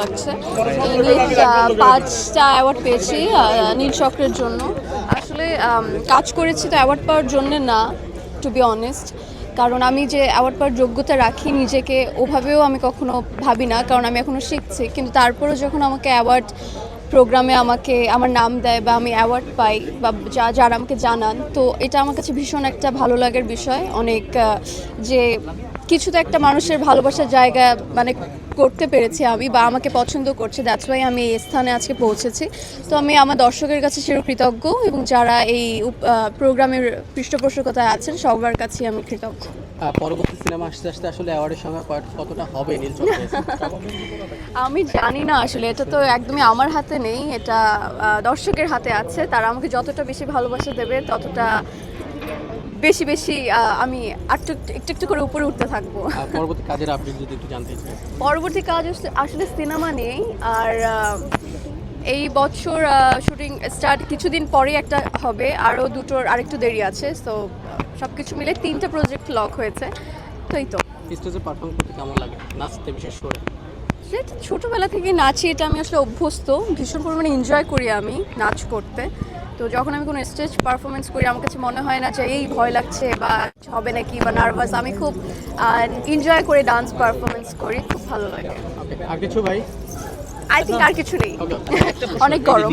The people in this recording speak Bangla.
লাগছে। ইংলিশ পাঁচটা অ্যাওয়ার্ড পেয়েছি নীল চক্রের জন্য। আসলে কাজ করেছি তো অ্যাওয়ার্ড পাওয়ার জন্য না টু বি অনেস্ট কারণ আমি যে অ্যাওয়ার্ড পাওয়ার যোগ্যতা রাখি নিজেকে, ওভাবেও আমি কখনো ভাবি না, কারণ আমি এখনও শিখছি। কিন্তু তারপরে যখন আমাকে অ্যাওয়ার্ড প্রোগ্রামে আমাকে আমার নাম দেয় বা আমি অ্যাওয়ার্ড পাই বা যা যারা আমাকে জানান তো এটা আমার কাছে ভীষণ একটা ভালো লাগার বিষয়। অনেক যে কিছু তো একটা মানুষের ভালোবাসার জায়গা মানে করতে পেরেছি আমি বা আমাকে পছন্দ করছে দ্যাটস ওয়াই আমি এই স্থানে আজকে পৌঁছেছি। তো আমি আমার দর্শকের কাছে সেরকম কৃতজ্ঞ এবং যারা এই প্রোগ্রামের পৃষ্ঠপোষকতায় আছেন সবার কাছে আমি কৃতজ্ঞ। পরবর্তী সিনেমা আসতে আসতে আসলে অ্যাওয়ার্ডের সংখ্যা কতটা হবে নীল আমি জানি না আসলে এটা তো একদমই আমার হাতে নেই এটা দর্শকের হাতে আছে। তারা আমাকে যতটা বেশি ভালোবাসা দেবে ততটা বেশি বেশি আমি একটু একটু একটু করে উপরে উঠতে থাকব। পরবর্তী কাজের যদি একটু জানতে চাই। পরবর্তী কাজ আসলে সিনেমা নেই আর এই বছর শুটিং স্টার্ট কিছুদিন পরে একটা হবে আরও দুটোর আরেকটু দেরি আছে তো সব কিছু মিলে তিনটা প্রজেক্ট লক হয়েছে তো এই তো। স্টেজে পারফর্ম করতে কেমন লাগে? নাচতে বিশেষ করে। সেটা ছোটোবেলা থেকে নাচি এটা আমি আসলে অভ্যস্ত। ভীষণ পরিমাণে এনজয় করি আমি নাচ করতে। তো যখন আমি কোনো স্টেজ পারফরমেন্স করি আমার কাছে মনে হয় না যে এই ভয় লাগছে বা হবে নাকি বা নার্ভাস আমি খুব এনজয় করে ডান্স পারফরমেন্স করি খুব ভালো লাগে। আর কিছু ভাই? আই থিঙ্ক আর কিছু নেই। অনেক গরম।